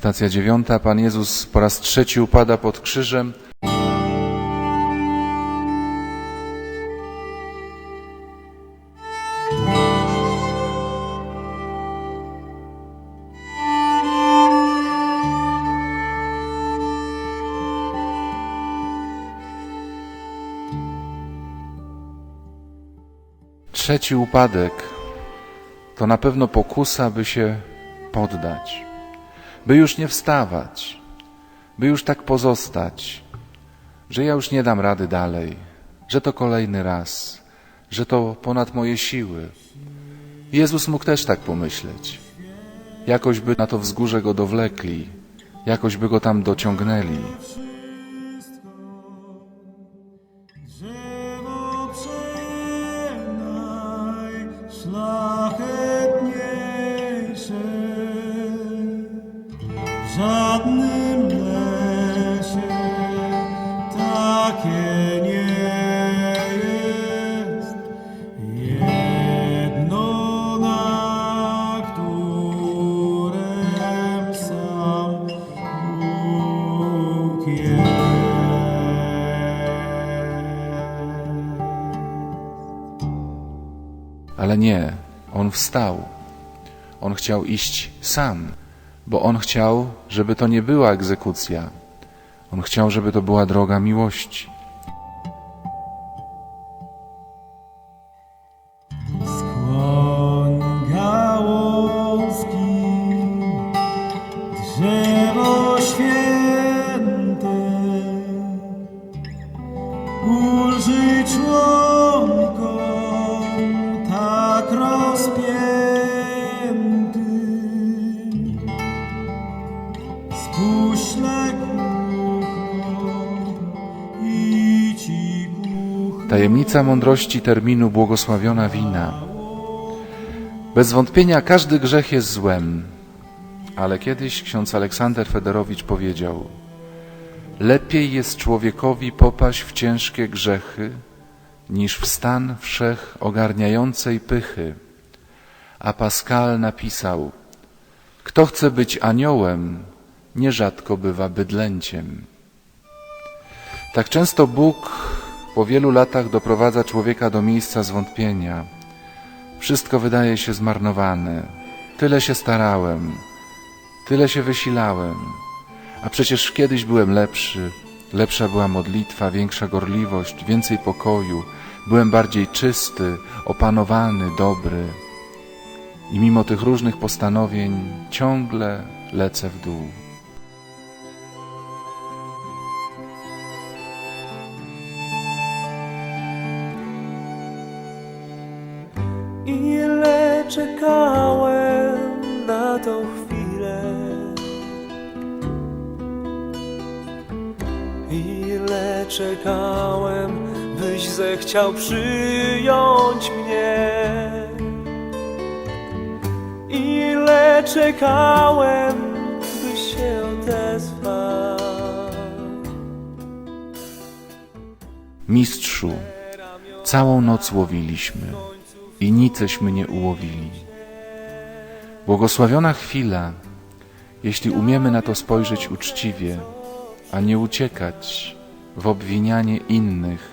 Stacja dziewiąta. Pan Jezus po raz trzeci upada pod krzyżem. Trzeci upadek to na pewno pokusa, by się poddać, by już nie wstawać, by już tak pozostać, że ja już nie dam rady dalej, że to kolejny raz, że to ponad moje siły. Jezus mógł też tak pomyśleć. Jakoś by na to wzgórze go dowlekli, jakoś by go tam dociągnęli. Żadnym lesie takie nie jest. Jedno, na którym sam Bóg jest. Ale nie, on wstał. On chciał iść sam, bo on chciał, żeby to nie była egzekucja. On chciał, żeby to była droga miłości. Skłoń gałązki, drzewo Tajemnica mądrości terminu błogosławiona wina. Bez wątpienia każdy grzech jest złem, ale kiedyś ksiądz Aleksander Federowicz powiedział: Lepiej jest człowiekowi popaść w ciężkie grzechy, niż w stan wszech ogarniającej pychy. A Pascal napisał: Kto chce być aniołem, nierzadko bywa bydlęciem. Tak często Bóg po wielu latach doprowadza człowieka do miejsca zwątpienia. Wszystko wydaje się zmarnowane. Tyle się starałem, tyle się wysilałem, a przecież kiedyś byłem lepszy. Lepsza była modlitwa, większa gorliwość, więcej pokoju. Byłem bardziej czysty, opanowany, dobry. I mimo tych różnych postanowień ciągle lecę w dół. Ile czekałem na tą chwilę? Ile czekałem, byś zechciał przyjąć mnie? Ile czekałem, byś się odezwał Mistrzu, całą noc łowiliśmy i niceśmy nie ułowili. Błogosławiona chwila, jeśli umiemy na to spojrzeć uczciwie, a nie uciekać w obwinianie innych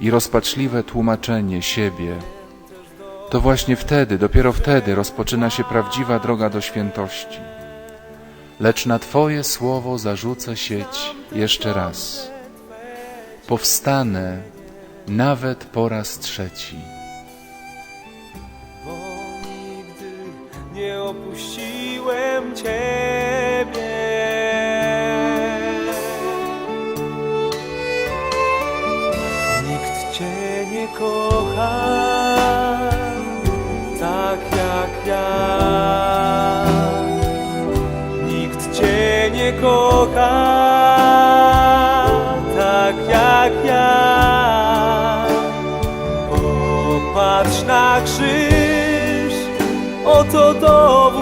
i rozpaczliwe tłumaczenie siebie, to właśnie wtedy, dopiero wtedy rozpoczyna się prawdziwa droga do świętości. Lecz na Twoje słowo zarzucę sieć jeszcze raz. Powstanę nawet po raz trzeci. opuściłem Ciebie. Nikt Cię nie kocha tak jak ja. Nikt Cię nie kocha tak jak ja. Popatrz na krzyż. to do